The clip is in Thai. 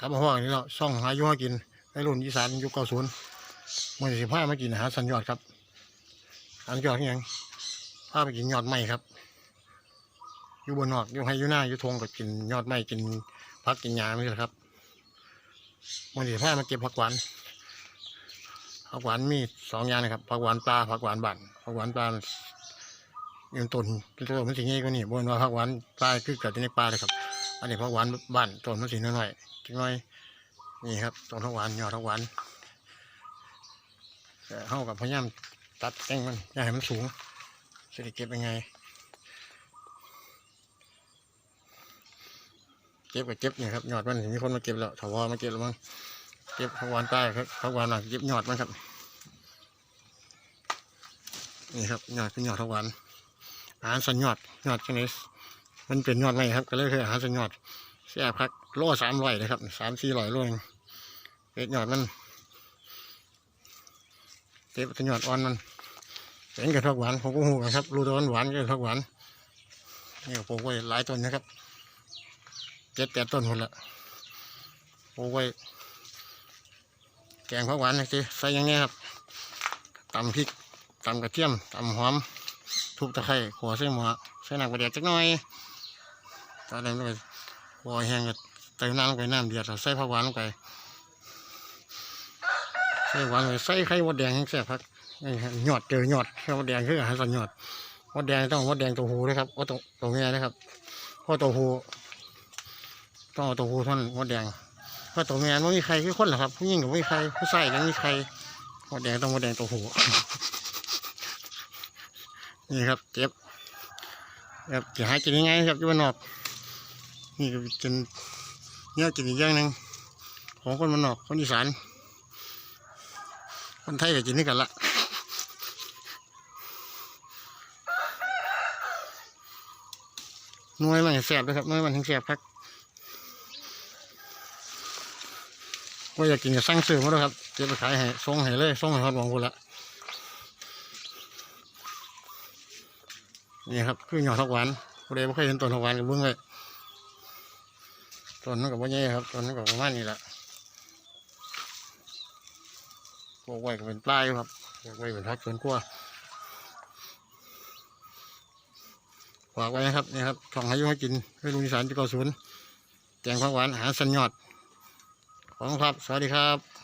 กับห้องนี้แล้วซ่องหายู่หากินในรุ่นอีสานยุคเก้าศูนย์มันสิบห้ามากินอาหารสันยอดครับอาหารยอดที่ยังพาไปกินยอดไม้ครับ อยู่บนนอกอยู่ให้อยู่หน้าอยู่ทงก็กินยอดไม้กินพักกินยาไม่ใช่ครับมันสิบห้ามาเก็บผักหวานผักหวานมีสองอย่างนะครับผักหวานปลาผักหวานบั่นผักหวานปลาเงินต้นต้นมันสิ่งนี้กว่านี่บนว่าผักหวานปลาคือเกิดในปลาเลยครับ อันนี้ผักหวานบ้านต้นมันสีน้อยๆจังน้อยนี่ครับต้นผักหวานยอดผักหวานแต่เฮากับพยายามตัดแต่งมันอย่าให้มันสูงสิได้เก็บยังไง เก็บกับเก็บเนี่ยครับยอดมันมีคนมาเก็บแล้วถาวรมาเก็บแล้วมั้งเก็บผักหวานใต้ครับผักหวานหลังเก็บยอดมันครับนี่ครับยอดเป็นยอดผักหวานอาหารสันยอดยอดจังไง มันเป็นยอดไม้ครับ ก็เลยคืออาหารสัญยอดเสียพักโลสามร้อยเลยครับสามสี่ร้อยโลเองเป็ดยอดมันเก็บสัญยอดอ่อนมันเป็นกระทอกหวานผมก็หูกันครับรู้ตัวามันหวานกระทอกหวานนี่ปลูกไว้หลายต้นนะครับเจ็ดแปดต้นหมดละปลูกไว้แกงผักหวานนะสิใส่อยังไงครับตำพริกตำกระเทียมตำหอมทุบตะไคร้ขัวใส่หม้อใส่น้ำกระเดียดจักหน่อย ตอนนั้นก็วอยแห้งก็เติมน้ำลงไปน้ำเดือดใส่ผักหวานลงไปใส่หวานลงไปใส่ไข่มดแดงแห้งแซ่บพักนี่ครับหยอดเจอหยอดไข่มดแดงคืออาหารสันหยอดมดแดงต้องมดแดงตัวหูนะครับว่าตัวตัวเมียนะครับเพราะตัวหูต้องเอาตัวหูท่านั้นมดแดงเพราะตัวเมียไม่มีใครคือคนหรอครับผู้หญิงก็ไม่มีใครผู้ชายก็ไม่มีใครมดแดงต้องมดแดงตัวหูนี่ครับเก็บครับจะหากินยังไงครับยู่บ้านนอก นี่ก็กินเนี่ยกินอีกอย่างหนึ่งของคนบ้านนอกคนอีสานคนไทยก็กินนี่กันละน่วยมันแสบเลยครับน่วยมันถึงแสบครับว่าอยากกินก็สั่งซื้อมาด้วยครับเก็บไปขายให้ส่งให้เลยส่งให้ฮอดหวังคนละนี่ครับคือหยอดทักหวานผู้ใดไม่เคยเห็นต้นทักหวานก็เบิ่งเลย ต้นนั้นกับว่าใหญ่ครับต้นนั้นกับประมาณนี้แหละปลูกไว้ก็เป็นปลายครับปลูกไว้เป็นพักสวนกลัวฝากไว้นะครับนี่ครับช่องให้ยุ่ให้กินให้ลุงอีสานจุกศูนย์แกงผักหวานหาสัญญอดขอบคุณครับ สวัสดีครับ